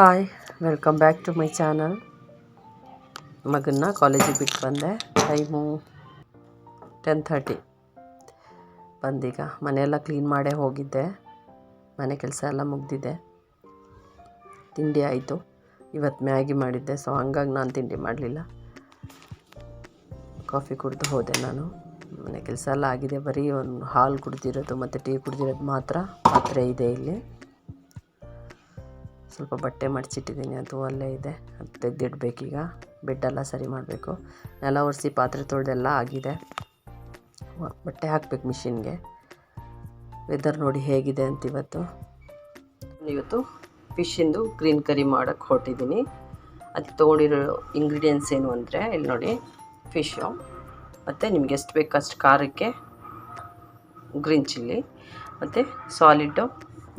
Hi welcome back to my channel ಮಗನ್ನ ಕಾಲೇಜಿಗೆ ಬಿಟ್ಟು ಬಂದೆ. ಟೈಮು ಟೆನ್ ಥರ್ಟಿ ಬಂದೀಗ ಮನೆಯೆಲ್ಲ ಕ್ಲೀನ್ ಮಾಡೇ ಹೋಗಿದ್ದೆ. ಮನೆ ಕೆಲಸ ಎಲ್ಲ ಮುಗ್ದಿದೆ. ತಿಂಡಿ ಆಯಿತು. ಇವತ್ತು ಮ್ಯಾಗಿ ಮಾಡಿದ್ದೆ ಸೊ ಹಂಗಾಗಿ ನಾನು ತಿಂಡಿ ಮಾಡಲಿಲ್ಲ. ಕಾಫಿ ಕುಡಿದು ಹೋದೆ ನಾನು. ಮನೆ ಕೆಲಸ ಎಲ್ಲ ಆಗಿದೆ. ಬರೀ ಒಂದು ಹಾಲು ಕುಡ್ದಿರೋದು ಮತ್ತು ಟೀ ಕುಡ್ದಿರೋದು ಮಾತ್ರ. ಪಾತ್ರೆ ಇದೆ ಇಲ್ಲಿ. ಸ್ವಲ್ಪ ಬಟ್ಟೆ ಮಡಚಿಟ್ಟಿದ್ದೀನಿ, ಅದು ಅಲ್ಲೇ ಇದೆ. ಅದು ತೆಗೆದಿಡ್ಬೇಕೀಗ. ಬೆಡ್ಡೆಲ್ಲ ಸರಿ ಮಾಡಬೇಕು. ನೆಲ ಒರೆಸಿ ಪಾತ್ರೆ ತೊಳೆದೆಲ್ಲ ಆಗಿದೆ. ಬಟ್ಟೆ ಹಾಕ್ಬೇಕು ಮಿಷಿನ್ಗೆ. ವೆದರ್ ನೋಡಿ ಹೇಗಿದೆ ಅಂತ ಇವತ್ತು. ಇವತ್ತು ಫಿಶಿಂದು ಗ್ರೀನ್ ಕರಿ ಮಾಡೋಕ್ಕೆ ಹೊರಟಿದ್ದೀನಿ. ಅದಕ್ಕೆ ತೊಗೊಂಡಿರೋ ಇಂಗ್ರೀಡಿಯೆಂಟ್ಸ್ ಏನು ಅಂದರೆ, ಇಲ್ಲಿ ನೋಡಿ, ಫಿಶು, ಮತ್ತು ನಿಮ್ಗೆ ಎಷ್ಟು ಬೇಕು ಅಷ್ಟು ಖಾರಕ್ಕೆ ಗ್ರೀನ್ ಚಿಲ್ಲಿ, ಮತ್ತು ಸಾಲಿಡ್ಡು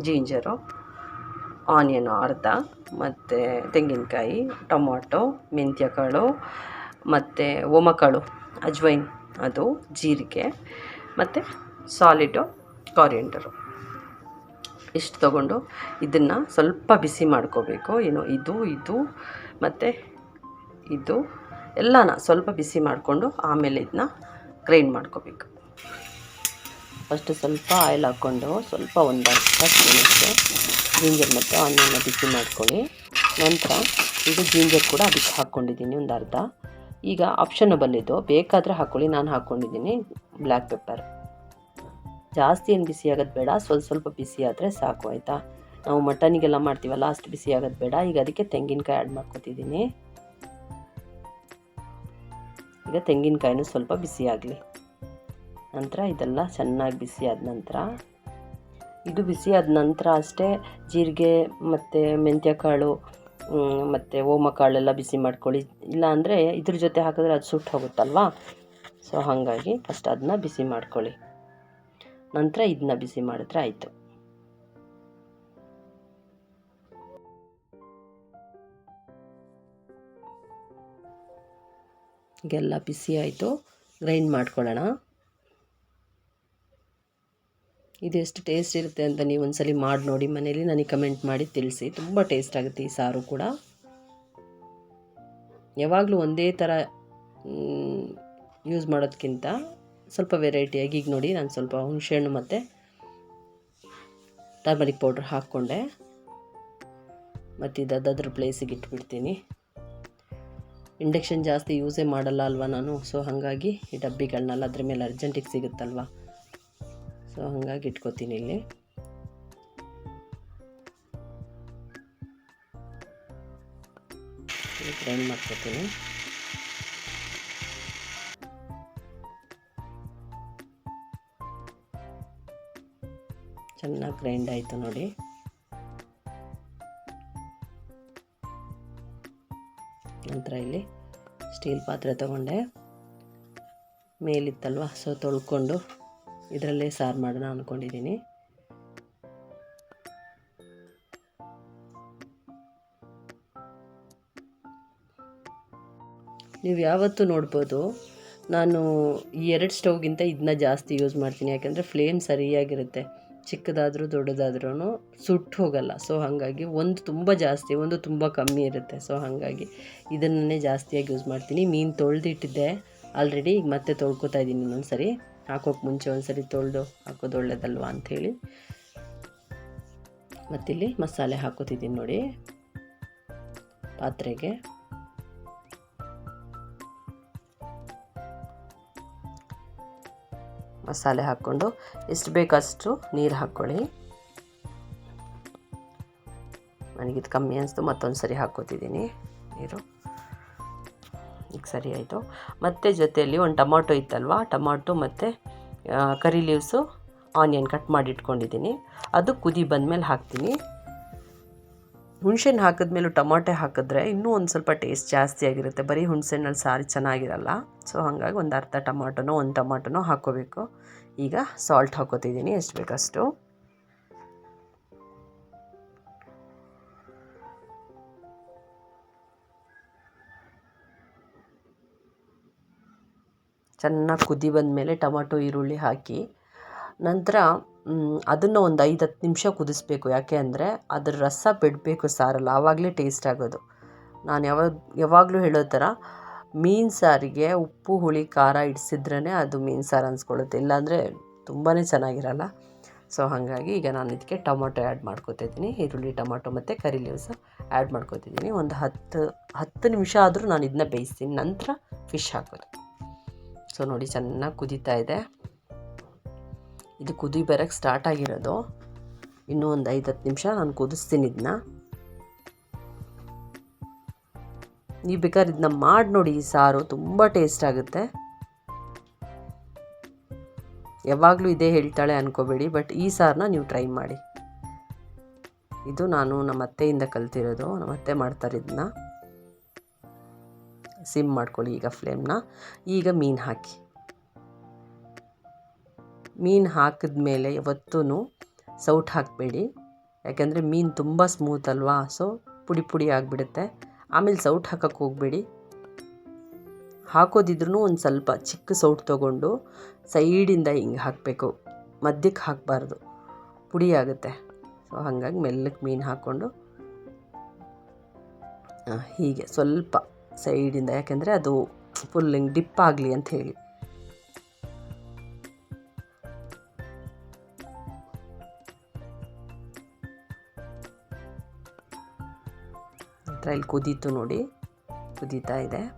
ಜಿಂಜರು ಆನಿಯನು ಅರ್ಧ, ಮತ್ತು ತೆಂಗಿನಕಾಯಿ, ಟೊಮೊಟೊ ಮೆಂತ್ಯ ಕಾಳು ಮತ್ತು ಓಮಕಾಳು, ಅಜ್ವೈನ್ ಅದು, ಜೀರಿಗೆ, ಮತ್ತು ಸಾಲಿಡು ಕಾರಿಯಂಡರು ಇಷ್ಟು ತಗೊಂಡು ಇದನ್ನು ಸ್ವಲ್ಪ ಬಿಸಿ ಮಾಡ್ಕೋಬೇಕು. ಏನು ಇದು ಇದು, ಮತ್ತು ಇದು, ಎಲ್ಲನ ಸ್ವಲ್ಪ ಬಿಸಿ ಮಾಡಿಕೊಂಡು ಆಮೇಲೆ ಇದನ್ನ ಗ್ರೈಂಡ್ ಮಾಡ್ಕೋಬೇಕು. ಫಸ್ಟು ಸ್ವಲ್ಪ ಆಯಿಲ್ ಹಾಕ್ಕೊಂಡು ಸ್ವಲ್ಪ ಒಂದು ಹತ್ತು ಸ್ಪೂನಷ್ಟು ಜಿಂಜರ್ ಮತ್ತು ಆನಿಯನ್ನ ಬಿಸಿ ಮಾಡ್ಕೊಳ್ಳಿ. ನಂತರ ಇದು ಜಿಂಜರ್ ಕೂಡ ಅದಕ್ಕೆ ಹಾಕ್ಕೊಂಡಿದ್ದೀನಿ ಒಂದು ಅರ್ಧ. ಈಗ ಆಪ್ಷನಬಲ್ ಇದು ಬೇಕಾದರೆ ಹಾಕ್ಕೊಳ್ಳಿ ನಾನು ಹಾಕ್ಕೊಂಡಿದ್ದೀನಿ ಬ್ಲ್ಯಾಕ್ ಪೆಪ್ಪರ್ ಜಾಸ್ತಿ ಏನು ಬಿಸಿ ಆಗೋದು ಬೇಡ, ಸ್ವಲ್ಪ ಸ್ವಲ್ಪ ಬಿಸಿ ಆದರೆ ಸಾಕು, ಆಯಿತಾ? ನಾವು ಮಟನಿಗೆಲ್ಲ ಮಾಡ್ತೀವಲ್ಲ, ಅಷ್ಟು ಬಿಸಿ ಆಗೋದು ಬೇಡ. ಈಗ ಅದಕ್ಕೆ ತೆಂಗಿನಕಾಯಿ ಆ್ಯಡ್ ಮಾಡ್ಕೊತಿದ್ದೀನಿ. ಈಗ ತೆಂಗಿನಕಾಯಿನೂ ಸ್ವಲ್ಪ ಬಿಸಿ ಆಗಲಿ. ನಂತರ ಇದೆಲ್ಲ ಚೆನ್ನಾಗಿ ಬಿಸಿ ಆದ ನಂತರ, ಇದು ಬಿಸಿ ಆದ ನಂತರ ಅಷ್ಟೇ ಜೀರಿಗೆ ಮತ್ತು ಮೆಂತ್ಯ ಕಾಳು ಮತ್ತು ಓಮ ಕಾಳೆಲ್ಲ ಬಿಸಿ ಮಾಡ್ಕೊಳ್ಳಿ. ಇಲ್ಲ ಅಂದರೆ ಇದ್ರ ಜೊತೆ ಹಾಕಿದ್ರೆ ಅದು ಸುಟ್ಟು ಹೋಗುತ್ತಲ್ವಾ? ಸೊ ಹಾಗಾಗಿ ಫಸ್ಟ್ ಅದನ್ನ ಬಿಸಿ ಮಾಡ್ಕೊಳ್ಳಿ. ನಂತರ ಇದನ್ನ ಬಿಸಿ ಮಾಡಿದ್ರೆ ಆಯಿತು. ಈಗೆಲ್ಲ ಬಿಸಿ ಆಯಿತು. ಗ್ರೈಂಡ್ ಮಾಡ್ಕೊಳ್ಳೋಣ. ಇದು ಎಷ್ಟು ಟೇಸ್ಟ್ ಇರುತ್ತೆ ಅಂತ ನೀವು ಒಂದ್ಸಲಿ ಮಾಡಿ ನೋಡಿ. ಮನೇಲಿ ನನಗೆ ಕಮೆಂಟ್ ಮಾಡಿ ತಿಳಿಸಿ. ತುಂಬ ಟೇಸ್ಟ್ ಆಗುತ್ತೆ ಈ ಸಾರು ಕೂಡ. ಯಾವಾಗಲೂ ಒಂದೇ ಥರ ಯೂಸ್ ಮಾಡೋದಕ್ಕಿಂತ ಸ್ವಲ್ಪ ವೆರೈಟಿಯಾಗಿ ಈಗ ನೋಡಿ ನಾನು ಸ್ವಲ್ಪ ಹುಣಸೆಹಣ್ಣು ಮತ್ತು ಟರ್ಮರಿಕ್ ಪೌಡ್ರ್ ಹಾಕ್ಕೊಂಡೆ. ಮತ್ತು ಇದು ಪ್ಲೇಸಿಗೆ ಇಟ್ಬಿಡ್ತೀನಿ. ಇಂಡಕ್ಷನ್ ಜಾಸ್ತಿ ಯೂಸೇ ಮಾಡಲ್ಲ ಅಲ್ವಾ ನಾನು? ಸೊ ಹಾಗಾಗಿ ಈ ಡಬ್ಬಿಗಳನ್ನೆಲ್ಲ ಅದ್ರ ಮೇಲೆ ಅರ್ಜೆಂಟಿಗೆ ಸಿಗುತ್ತಲ್ವ? ಸೊ, ಹಾಗಾಗಿ ಇಟ್ಕೋತೀನಿ ಇಲ್ಲಿ. ಗ್ರೈಂಡ್ ಮಾಡ್ಕೋತೀನಿ. ಚೆನ್ನಾಗಿ ಗ್ರೈಂಡ್ ಆಯಿತು ನೋಡಿ. ನಂತರ ಇಲ್ಲಿ ಸ್ಟೀಲ್ ಪಾತ್ರೆ ತಗೊಂಡೆ. ಮೇಲಿತ್ತಲ್ವ, ಸೊ ತೊಳ್ಕೊಂಡು ಇದರಲ್ಲೇ ಸಾರು ಮಾಡೋಣ ಅಂದ್ಕೊಂಡಿದ್ದೀನಿ ನೀವು ಯಾವತ್ತೂ ನೋಡ್ಬೋದು, ನಾನು ಈ ಎರಡು ಸ್ಟವ್ಗಿಂತ ಇದನ್ನ ಜಾಸ್ತಿ ಯೂಸ್ ಮಾಡ್ತೀನಿ. ಯಾಕೆಂದರೆ ಫ್ಲೇಮ್ ಸರಿಯಾಗಿರುತ್ತೆ. ಚಿಕ್ಕದಾದರೂ ದೊಡ್ಡದಾದ್ರೂ ಸುಟ್ಟು ಹೋಗಲ್ಲ. ಸೊ ಹಾಗಾಗಿ ಒಂದು ತುಂಬ ಜಾಸ್ತಿ, ಒಂದು ತುಂಬ ಕಮ್ಮಿ ಇರುತ್ತೆ. ಸೊ ಹಾಗಾಗಿ ಇದನ್ನೇ ಜಾಸ್ತಿಯಾಗಿ ಯೂಸ್ ಮಾಡ್ತೀನಿ. ಮೀನು ತೊಳೆದಿಟ್ಟಿದ್ದೆ. ಆಲ್ರೆಡಿ ಈಗ ಮತ್ತೆ ತೊಳ್ಕೊತಾ ಇದ್ದೀನಿ ಇನ್ನೊಂದು ಸರಿ ಹಾಕೋಕೆ ಮುಂಚೆ ಒಂದು ಸರಿ ತೊಳೆದು ಹಾಕೋದು ಒಳ್ಳೇದಲ್ವಾ ಅಂಥೇಳಿ. ಮತ್ತಿಲ್ಲಿ ಮಸಾಲೆ ಹಾಕೋತಿದ್ದೀನಿ ನೋಡಿ. ಪಾತ್ರೆಗೆ. ಮಸಾಲೆ ಹಾಕ್ಕೊಂಡು ಎಷ್ಟು ಬೇಕಷ್ಟು ನೀರು ಹಾಕ್ಕೊಳ್ಳಿ. ನನಗಿದು ಕಮ್ಮಿ ಅನಿಸ್ತು ಮತ್ತೊಂದು ಸರಿ ಹಾಕ್ಕೋತಿದ್ದೀನಿ ನೀರು. ಈಗ ಸರಿ ಆಯಿತು. ಮತ್ತು ಜೊತೆಯಲ್ಲಿ ಒಂದು ಟೊಮಾಟೊ ಇತ್ತಲ್ವ? ಟೊಮಾಟೊ ಮತ್ತು ಕರಿ ಲೀವ್ಸು ಆನಿಯನ್ ಕಟ್ ಮಾಡಿ ಇಟ್ಕೊಂಡಿದ್ದೀನಿ ಅದು ಕುದಿ ಬಂದಮೇಲೆ ಹಾಕ್ತೀನಿ. ಹುಣ್ಸೆಹಣ್ಣು ಹಾಕಿದ್ಮೇಲೂ ಟೊಮಾಟೊ ಹಾಕಿದ್ರೆ ಇನ್ನೂ ಒಂದು ಸ್ವಲ್ಪ ಟೇಸ್ಟ್ ಜಾಸ್ತಿ ಆಗಿರುತ್ತೆ. ಬರೀ ಹುಣ್ಸೆಹಣ್ಣಲ್ಲಿ ಸಾರಿ ಚೆನ್ನಾಗಿರಲ್ಲ. ಸೊ ಹಾಗಾಗಿ ಒಂದು ಅರ್ಧ ಟೊಮಾಟೊನೋ, ಒಂದು ಟೊಮಾಟೊನೋ ಹಾಕ್ಕೋಬೇಕು. ಈಗ ಸಾಲ್ಟ್ ಹಾಕೋತಿದ್ದೀನಿ ಎಷ್ಟು ಬೇಕಷ್ಟು? ಚೆನ್ನಾಗಿ ಕುದಿ ಬಂದಮೇಲೆ ಟೊಮಾಟೊ, ಈರುಳ್ಳಿ ಹಾಕಿ ನಂತರ ಅದನ್ನು ಒಂದು ಐದು ಹತ್ತು ನಿಮಿಷ ಕುದಿಸ್ಬೇಕು. ಯಾಕೆ ಅಂದರೆ ಅದ್ರ ರಸ ಬಿಡಬೇಕು ಸಾರಲ್ಲ. ಆವಾಗಲೇ ಟೇಸ್ಟ್ ಆಗೋದು. ನಾನು ಯಾವ, ಯಾವಾಗಲೂ ಹೇಳೋ ಥರ ಮೀನು ಸಾರಿಗೆ ಉಪ್ಪು, ಹುಳಿ, ಖಾರ ಇಡಿಸಿದ್ರೇ ಅದು ಮೀನು ಸಾರು ಅನ್ಸ್ಕೊಳ್ಳುತ್ತೆ. ಇಲ್ಲಾಂದರೆ ತುಂಬಾ ಚೆನ್ನಾಗಿರಲ್ಲ. ಸೊ, ಹಾಗಾಗಿ ಈಗ ನಾನು ಇದಕ್ಕೆ ಟೊಮೊಟೊ ಆ್ಯಡ್ ಮಾಡ್ಕೋತಿದ್ದೀನಿ ಈರುಳ್ಳಿ, ಟೊಮೊಟೊ ಮತ್ತು ಕರಿ ಲೀವ್ಸ್ ಆ್ಯಡ್ ಮಾಡ್ಕೋತಿದ್ದೀನಿ ಒಂದು ಹತ್ತು ಹತ್ತು ನಿಮಿಷ ಆದರೂ ನಾನು ಇದನ್ನ ಬೇಯಿಸ್ತೀನಿ. ನಂತರ ಫಿಶ್ ಹಾಕೋದು. ಸೊ ನೋಡಿ, ಚೆನ್ನಾಗಿ ಕುದೀತಾ ಇದೆ. ಇದು ಕುದಿ ಬರೋಕ್ಕೆ ಸ್ಟಾರ್ಟ್ ಆಗಿರೋದು. ಇನ್ನೂ ಒಂದು ಐದು ಹತ್ತು ನಿಮಿಷ ನಾನು ಕುದಿಸ್ತೀನಿ ಇದನ್ನ ನೀವು ಬೇಕಾದ್ರೆ ಇದನ್ನ ಮಾಡಿ ನೋಡಿ, ಈ ಸಾರು ತುಂಬ ಟೇಸ್ಟ್ ಆಗುತ್ತೆ. ಯಾವಾಗಲೂ ಇದೇ ಹೇಳ್ತಾಳೆ ಅನ್ಕೋಬೇಡಿ ಬಟ್ ಈ ಸಾರನ್ನ ನೀವು ಟ್ರೈ ಮಾಡಿ. ಇದು ನಾನು ನಮ್ಮ ಅತ್ತೆಯಿಂದ ಕಲ್ತಿರೋದು ನಮ್ಮ ಅತ್ತೆ ಮಾಡ್ತಾರೆ ಇದನ್ನ ಸಿಮ್ ಮಾಡ್ಕೊಳ್ಳಿ ಈಗ ಫ್ಲೇಮ್ನ. ಈಗ ಮೀನು ಹಾಕಿ. ಮೀನು ಹಾಕಿದ್ಮೇಲೆ ಯಾವತ್ತೂ ಸೌಟ್ ಹಾಕಬೇಡಿ. ಯಾಕೆಂದರೆ ಮೀನು ತುಂಬ ಸ್ಮೂತ್ ಅಲ್ವಾ? ಸೊ ಪುಡಿ ಪುಡಿ ಆಗಿಬಿಡುತ್ತೆ. ಆಮೇಲೆ ಸೌಟ್ ಹಾಕಕ್ಕೆ ಹೋಗಬೇಡಿ. ಹಾಕೋದಿದ್ರೂ ಒಂದು ಸ್ವಲ್ಪ ಚಿಕ್ಕ ಸೌಟ್ ತೊಗೊಂಡು ಸೈಡಿಂದ ಹಿಂಗೆ ಹಾಕಬೇಕು. ಮಧ್ಯಕ್ಕೆ ಹಾಕಬಾರ್ದು. ಪುಡಿ ಆಗುತ್ತೆ. ಸೊ ಹಾಗಾಗಿ ಮೆಲ್ಲಕ್ಕೆ ಮೀನು ಹಾಕ್ಕೊಂಡು. ಹೀಗೆ ಸ್ವಲ್ಪ ಸೈಡಿಂದ, ಯಾಕೆಂದರೆ ಅದು ಫುಲ್ ಹಿಂಗೆ ಡಿಪ್ ಆಗಲಿ ಅಂತ ಹೇಳಿ. ಇಲ್ಲಿ ಕುದೀತು ನೋಡಿ, ಕುದೀತಾ ಇದೆ.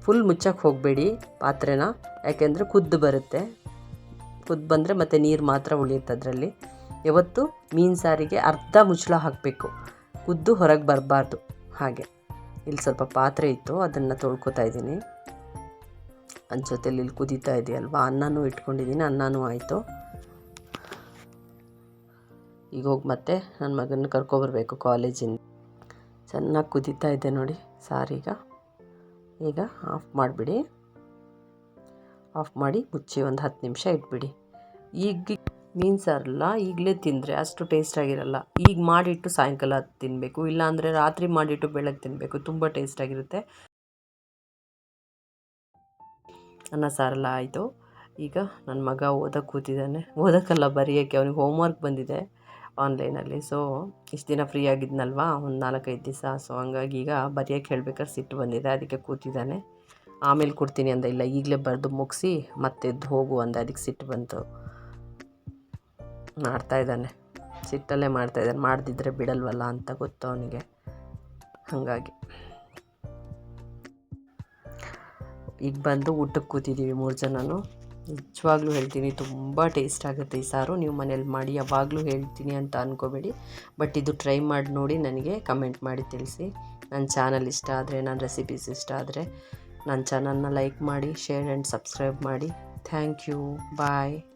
ಫುಲ್ ಮುಚ್ಚಕ್ಕೆ ಹೋಗಬೇಡಿ ಪಾತ್ರೆನ, ಯಾಕೆಂದರೆ ಕುದ್ದು ಬರುತ್ತೆ. ಕುದ್ದು ಬಂದರೆ ಮತ್ತೆ ನೀರು ಮಾತ್ರ ಉಳಿಯುತ್ತೆ ಅದರಲ್ಲಿ. ಯಾವತ್ತು ಮೀನು ಸಾರಿಗೆ ಅರ್ಧ ಮುಚ್ಚಳ ಹಾಕಬೇಕು. ಕುದ್ದು ಹೊರಗೆ ಬರಬಾರ್ದು. ಹಾಗೆ. ಇಲ್ಲಿ ಸ್ವಲ್ಪ ಪಾತ್ರೆ ಇತ್ತು, ಅದನ್ನು ತೊಳ್ಕೊತಾ ಇದ್ದೀನಿ. ಅದ್ರ ಜೊತೆಲಿ ಇಲ್ಲಿ ಕುದೀತಾ ಇದೆಯಲ್ವಾ ಅನ್ನನೂ ಇಟ್ಕೊಂಡಿದ್ದೀನಿ, ಅನ್ನನೂ ಆಯಿತು. ಈಗ ಹೋಗಿ ಮತ್ತೆ ನನ್ನ ಮಗನ ಕರ್ಕೊಬರ್ಬೇಕು ಕಾಲೇಜಿಂದ. ಚೆನ್ನಾಗಿ ಕುದೀತಾ ಇದೆ ನೋಡಿ ಸಾರೀಗ ಈಗ ಆಫ್ ಮಾಡಿಬಿಡಿ. ಆಫ್ ಮಾಡಿ ಮುಚ್ಚಿ ಒಂದು ಹತ್ತು ನಿಮಿಷ ಇಟ್ಬಿಡಿ. ಈಗ ಮೀನು ಸಾರಲ್ಲ ಈಗಲೇ ತಿಂದರೆ ಅಷ್ಟು ಟೇಸ್ಟಾಗಿರಲ್ಲ ಈಗ ಮಾಡಿಟ್ಟು ಸಾಯಂಕಾಲ ತಿನ್ನಬೇಕು ಇಲ್ಲಾಂದರೆ ರಾತ್ರಿ ಮಾಡಿಟ್ಟು ಬೆಳಗ್ಗೆ ತಿನ್ನಬೇಕು ತುಂಬ ಟೇಸ್ಟಾಗಿರುತ್ತೆ ಅನ್ನ ಸಾರಲ್ಲ ಆಯಿತು. ಈಗ ನನ್ನ ಮಗ ಓದಕ್ಕೆ ಕೂತಿದ್ದಾನೆ. ಓದೋಕ್ಕಲ್ಲ, ಬರೆಯೋಕ್ಕೆ. ಅವನಿಗೆ ಹೋಮ್ವರ್ಕ್ ಬಂದಿದೆ ಆನ್ಲೈನಲ್ಲಿ ಸೊ ಇಷ್ಟು ದಿನ ಫ್ರೀ ಆಗಿದ್ನಲ್ವಾ? ಒಂದು ನಾಲ್ಕೈದು ದಿವಸ. ಸೊ ಹಂಗಾಗಿ ಈಗ ಬರೆಯೋಕ್ಕೆ ಹೇಳ್ಬೇಕಾದ್ರೆ ಸಿಟ್ಟು ಬಂದಿದೆ. ಅದಕ್ಕೆ ಕೂತಿದ್ದಾನೆ. ಆಮೇಲೆ ಕೊಡ್ತೀನಿ ಅಂದ, ಇಲ್ಲ, ಈಗಲೇ ಬರೆದು ಮುಗಿಸಿ ಮತ್ತೆ ಎದ್ದು ಹೋಗು ಅಂದ, ಅದಕ್ಕೆ ಸಿಟ್ಟು ಬಂತು. ಮಾಡ್ತಾ ಇದ್ದಾನೆ. ಸಿಟ್ಟಲ್ಲೇ ಮಾಡ್ತಾ ಇದ್ದಾನೆ. ಮಾಡದಿದ್ದರೆ ಬಿಡಲ್ವಲ್ಲ ಅಂತ ಗೊತ್ತು ಅವನಿಗೆ. ಹಾಗಾಗಿ. ಈಗ ಬಂದು ಊಟಕ್ಕೆ ಕೂತಿದ್ದೀವಿ ಮೂರು ಜನನು. ನಿಜವಾಗ್ಲೂ ಹೇಳ್ತೀನಿ, ತುಂಬ ಟೇಸ್ಟ್ ಆಗುತ್ತೆ ಈ ಸಾರು. ನೀವು ಮನೇಲಿ ಮಾಡಿ, ಯಾವಾಗಲೂ ಹೇಳ್ತೀನಿ ಅಂತ ಅಂದ್ಕೋಬೇಡಿ ಬಟ್ ಇದು ಟ್ರೈ ಮಾಡಿ ನೋಡಿ ನನಗೆ ಕಮೆಂಟ್ ಮಾಡಿ ತಿಳಿಸಿ. ನನ್ನ ಚಾನಲ್ ಇಷ್ಟ ಆದರೆ, ನನ್ನ ರೆಸಿಪೀಸ್ ಇಷ್ಟ ಆದರೆ ನನ್ನ ಚಾನಲ್ನ ಲೈಕ್ ಮಾಡಿ ಶೇರ್ ಆ್ಯಂಡ್ ಸಬ್ಸ್ಕ್ರೈಬ್ ಮಾಡಿ. Thank you bye